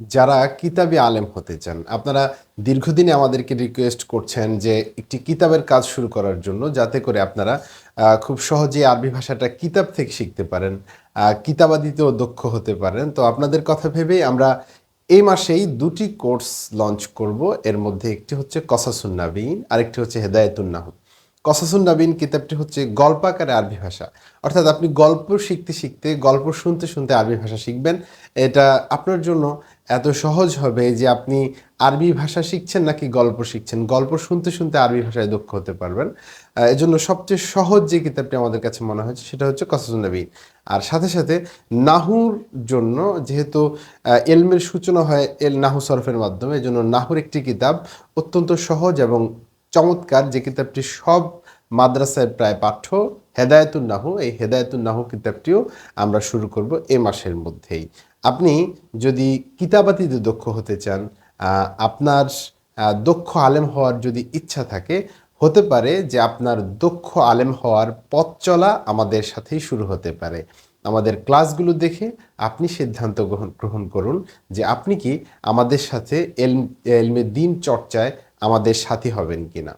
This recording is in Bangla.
যারা কিতাবি আলেম হতে চান, আপনারা দীর্ঘদিনে আমাদেরকে রিকোয়েস্ট করছেন যে একটি কিতাবের কাজ শুরু করার জন্য, যাতে করে আপনারা খুব সহজে আরবি ভাষাটা কিতাব থেকে শিখতে পারেন কিতাবাদিতেও দক্ষ হতে পারেন। তো আপনাদের কথা ভেবেই আমরা এই মাসেই দুটি কোর্স লঞ্চ করব। এর মধ্যে একটি হচ্ছে কসাসুন নাবিন আরেকটি হচ্ছে হেদায়েতুন নাহু কসাসুন নাবিন কিতাবটি হচ্ছে গল্পাকারে আরবি ভাষা। অর্থাৎ আপনি গল্প শিখতে শিখতে, গল্প শুনতে শুনতে আরবি ভাষা শিখবেন। এটা আপনার জন্য এত সহজ হবে যে আপনি আরবি ভাষা শিখছেন নাকি গল্প শিখছেন। গল্প শুনতে শুনতে আরবি ভাষায় দক্ষ হতে পারবেন। এজন্য সবচেয়ে সহজ যে কিতাবটি আমাদের কাছে মনে হয়েছে সেটা হচ্ছে কসাসুন নাবিন। আর সাথে সাথে নাহুর জন্য যেহেতু এলমের সূচনা হয় এল নাহু সরফের মাধ্যমে, এজন্য নাহুর একটি কিতাব অত্যন্ত সহজ এবং চমৎকার যে কিতাবটি সব মাদ্রাসায় প্রায় পাঠ্য হেদায়তুন নাহু এই হেদায়তুন নাহু কিতাবটিও আমরা শুরু করব এ মাসের মধ্যেই। আপনি যদি কিতাবাতিতে দক্ষ হতে চান আপনার দক্ষ আলেম হওয়ার যদি ইচ্ছা থাকে, হতে পারে যে আপনার দক্ষ আলেম হওয়ার পথ চলা আমাদের সাথেই শুরু হতে পারে। আমাদের ক্লাসগুলো দেখে আপনি সিদ্ধান্ত গ্রহণ গ্রহণ করুন যে আপনি কি আমাদের সাথে এলম এলমে দিন চর্চায় আমাদের সাথী হবেন কিনা।